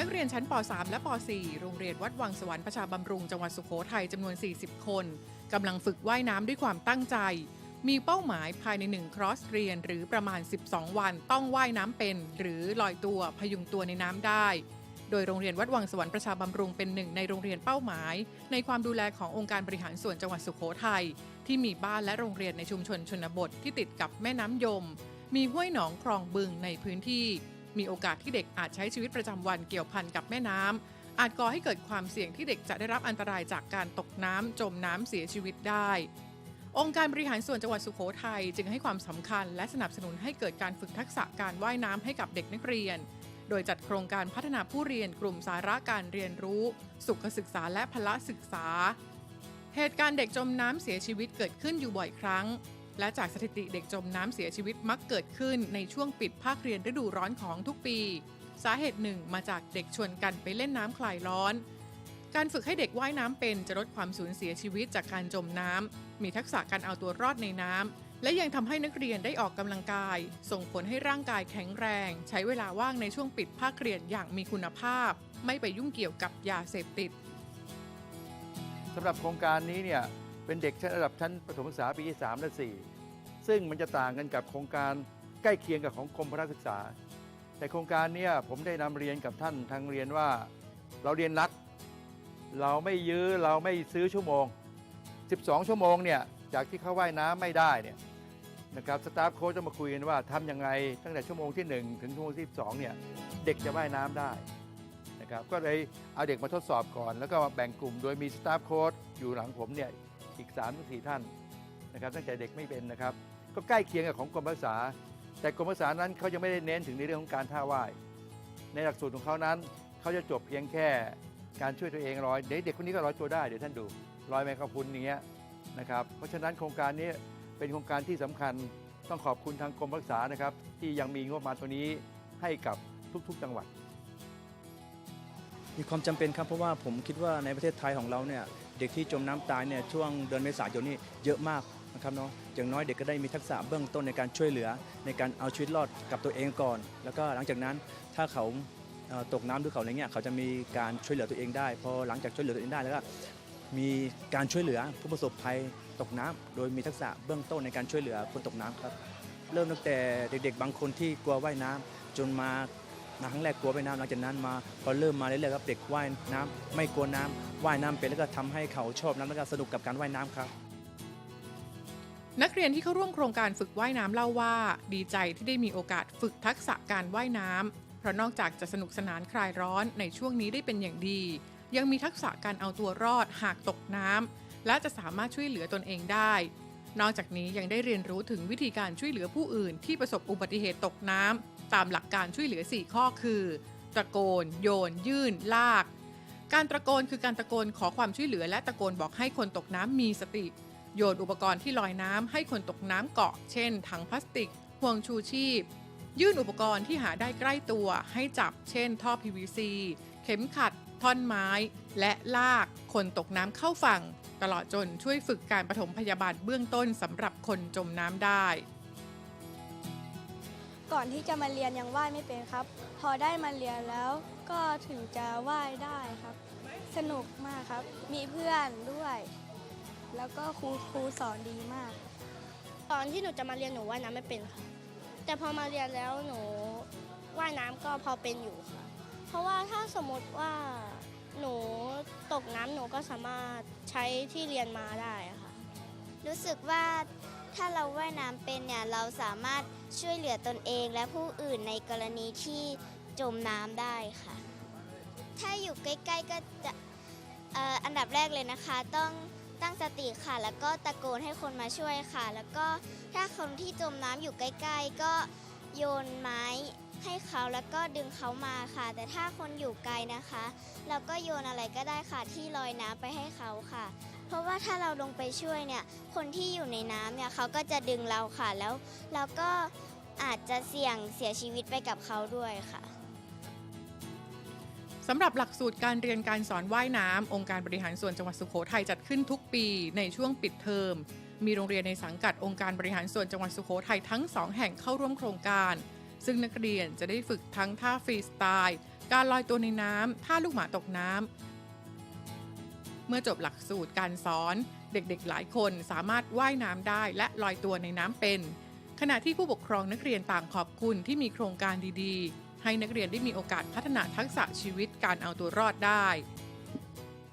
นักเรียนชั้นป .3 และป .4 โรงเรียนวัดวังสวรรค์ประชาบำรุงจังหวัดสุโขทัยจำนวน 40 คนกำลังฝึกว่ายน้ำด้วยความตั้งใจ มีเป้าหมายภายใน 1 ครอสเรียน หรือประมาณ 12 วันต้องว่ายน้ำเป็น หรือลอยตัวพยุงตัวในน้ำได้ โดยโรงเรียนวัดวังสวรรค์ประชาบำรุงเป็นหนึ่งในโรงเรียนเป้าหมาย ในความดูแลขององค์การบริหารส่วนจังหวัดสุโขทัยที่มีบ้านและโรงเรียนในชุมชนชนบทที่ติดกับแม่น้ำยม มีห้วยหนองคลองบึงในพื้นที่ มีโอกาสที่เด็กอาจใช้ชีวิตประจำวันเกี่ยวพันกับแม่น้ำอาจก่อให้เกิดความเสี่ยงที่เด็กจะได้รับอันตรายจากการตกน้ำจมน้ำเสียชีวิตได้ องค์การบริหารส่วนจังหวัดสุโขทัยจึงให้ความสำคัญ และสนับสนุนให้เกิดการฝึกทักษะการว่ายน้ำให้กับเด็กนักเรียน โดยจัดโครงการพัฒนาผู้เรียนกลุ่มสาระการเรียนรู้ สุขศึกษาและพละศึกษา เหตุการณ์เด็กจมน้ำเสียชีวิตเกิดขึ้นอยู่บ่อยครั้ง และจากสถิติเด็กจมน้ำเสียชีวิตมักเกิดขึ้นในช่วงปิดภาคเรียนฤดูร้อนของทุกปี สาเหตุหนึ่งมาจากเด็กชวนกันไปเล่นน้ำคลายร้อน การฝึกให้เด็กว่ายน้ำเป็นจะลดความสูญเสียชีวิตจากการจมน้ำมีทักษะการเอาตัวรอดในน้ำและยังทำให้นักเรียนได้ออกกำลังกาย ส่งผลให้ร่างกายแข็งแรง ใช้เวลาว่างในช่วงปิดภาคเรียนอย่างมีคุณภาพ ไม่ไปยุ่งเกี่ยวกับยาเสพติดสำหรับโครงการนี้เนี่ย เป็นเด็กชั้นระดับชั้นประถมศึกษาปีที่ 3 และ 4 ซึ่งมันจะต่างกันกับโครงการใกล้เคียงกับของกรมพระศึกษา แต่โครงการเนี้ผมได้นำเรียนกับท่านทางเรียนว่าเราเรียนรัดเราไม่ยื้อเราไม่ซื้อชั่วโมง 12 ชั่วโมงเนี่ยจากที่เขาว่ายน้ำไม่ได้เนี่ยนะครับสตาฟโค้ชจะมาคุยกันว่าทำยังไงตั้งแต่ชั่วโมงที่ 1 ถึงชั่วโมงที่12เนี่ยเด็กจะว่ายน้ำได้นะครับก็เลยเอาเด็กมาทดสอบก่อน แล้วก็แบ่งกลุ่มโดยมีสตาฟโค้ดอยู่หลังผมเนี่ย อีก3ามถึงสท่านนะครับตั้งแต่เด็กไม่เป็นนะครับ ก็ใกล้เคียงกับของกรมภาษา แต่กรมภาษานั้นเขายังไม่ได้เน้นถึงในเรื่องของการท่าว่ายในหลักสูตรของเขานั้นเขาจะจบเพียงแค่การช่วยตัวเองลอยเด็กเด็กคนนี้ก็ลอยตัวได้เดี๋ยวท่านดูลอยแมงกะพุนอย่างเงี้ยนะครับเพราะฉะนั้นโครงการนี้เป็นโครงการที่สำคัญต้องขอบคุณทางกรมรักษานะครับ ที่ยังมีงบประมาณตัวนี้ให้กับทุก ๆ จังหวัด มีความจำเป็นครับเพราะว่าผมคิดว่าในประเทศไทยของเราเนี่ยเด็กที่จมน้ำตายเนี่ยช่วงเดือนเมษายนนี่เยอะมากนะครับเนาะอย่างน้อยเด็กก็ได้มีทักษะเบื้องต้นในการช่วยเหลือ ในการเอาชีวิตรอดกับตัวเองก่อน แล้วก็หลังจากนั้นถ้าเขาตกน้ำหรือเขาอะไรเงี้ยเขาจะมีการช่วยเหลือตัวเองได้พอหลังจากช่วยเหลือตัวเองได้แล้วก็มีการช่วยเหลือผู้ประสบภัยตกน้ำโดยมีทักษะเบื้องต้นในการช่วยเหลือคนตกน้ำครับ เริ่มตั้งแต่เด็กๆ บางคนที่กลัวว่ายน้ำจนมา ครั้งแรกกลัวว่ายน้ำหลังจากนั้นมาพอเริ่มมาเรื่อยๆครับเด็กว่ายน้ำไม่กลัวน้ำว่ายน้ำเป็นแล้วก็ทำให้เขาชอบน้ำแล้วก็สนุกกับการว่ายน้ำครับ นักเรียนที่เข้าร่วมโครงการฝึกว่ายน้ำเล่าว่า ดีใจที่ได้มีโอกาสฝึกทักษะการว่ายน้ำเพราะนอกจากจะสนุกสนานคลายร้อนในช่วงนี้ได้เป็นอย่างดี ยังมีทักษะการเอาตัวรอดหากตกน้ำและจะสามารถช่วยเหลือตนเองได้นอกจากนี้ยังได้เรียนรู้ถึงวิธีการช่วยเหลือผู้อื่นที่ประสบอุบัติเหตุตกน้ำ ตามหลักการช่วยเหลือ 4 ข้อคือ ตะโกน โยน ยื่น ลาก การตะโกนคือการตะโกนขอความช่วยเหลือ และตะโกนบอกให้คนตกน้ำมีสติ โยนอุปกรณ์ที่ลอยน้ำให้คนตกน้ำเกาะ เช่น ถังพลาสติก ห่วงชูชีพ ยื่นอุปกรณ์ที่หาได้ใกล้ตัว ให้จับ เช่น ท่อ PVC เข็มขัด ท่อนไม้ และลากคนตกน้ำเข้าฝั่ง ตลอดจนช่วยฝึกการปฐมพยาบาลเบื้องต้นสำหรับคนจมน้ำได้ ก่อนที่จะมาเรียนยังว่ายไม่เป็นครับ พอได้มาเรียนแล้วก็ถึงจะว่ายได้ครับ สนุกมากครับ มีเพื่อนด้วย แล้วก็ครูครูสอนดีมาก ตอนที่หนูจะมาเรียนหนูว่ายน้ำไม่เป็นค่ะ แต่พอมาเรียนแล้วหนูว่ายน้ำก็พอเป็นอยู่ค่ะ เพราะว่าถ้าสมมติว่าหนูตกน้ำหนูก็สามารถใช้ที่เรียนมาได้อะค่ะ รู้สึกว่าถ้าเราว่ายน้ำเป็นเนี่ยเราสามารถช่วยเหลือตนเองและผู้อื่นในกรณีที่จมน้ำได้ค่ะ ถ้าอยู่ใกล้ๆก็จะอออันดับแรกเลยนะคะ ต้องตั้งสติค่ะ แล้วก็ตะโกนให้คนมาช่วยค่ะ แล้วก็ถ้าคนที่จมน้ำอยู่ใกล้ ๆ ก็โยนไม้ให้เขาแล้วก็ดึงเขามาค่ะ แต่ถ้าคนอยู่ไกลนะคะ เราก็โยนอะไรก็ได้ค่ะที่ลอยน้ำไปให้เขาค่ะ เพราะว่าถ้าเราลงไปช่วยเนี่ยคนที่อยู่ในน้ำเนี่ยเขาก็จะดึงเราค่ะแล้วเราก็อาจจะเสี่ยงเสียชีวิตไปกับเขาด้วยค่ะสำหรับหลักสูตรการเรียนการสอนว่ายน้ำองค์การบริหารส่วนจังหวัดสุโขทัยจัดขึ้นทุกปีในช่วงปิดเทอม มีโรงเรียนในสังกัดองค์การบริหารส่วนจังหวัดสุโขทัยทั้งสองแห่งเข้าร่วมโครงการ ซึ่งนักเรียนจะได้ฝึกทั้งท่าฟรีสไตล์ การลอยตัวในน้ำท่าลูกหมาตกน้ำ เมื่อจบหลักสูตรการสอน เด็กๆหลายคนสามารถว่ายน้ำได้และลอยตัวในน้ำเป็น ขณะที่ผู้ปกครองนักเรียนต่างขอบคุณที่มีโครงการดีๆ ให้นักเรียนได้มีโอกาสพัฒนาทักษะชีวิตการเอาตัวรอดได้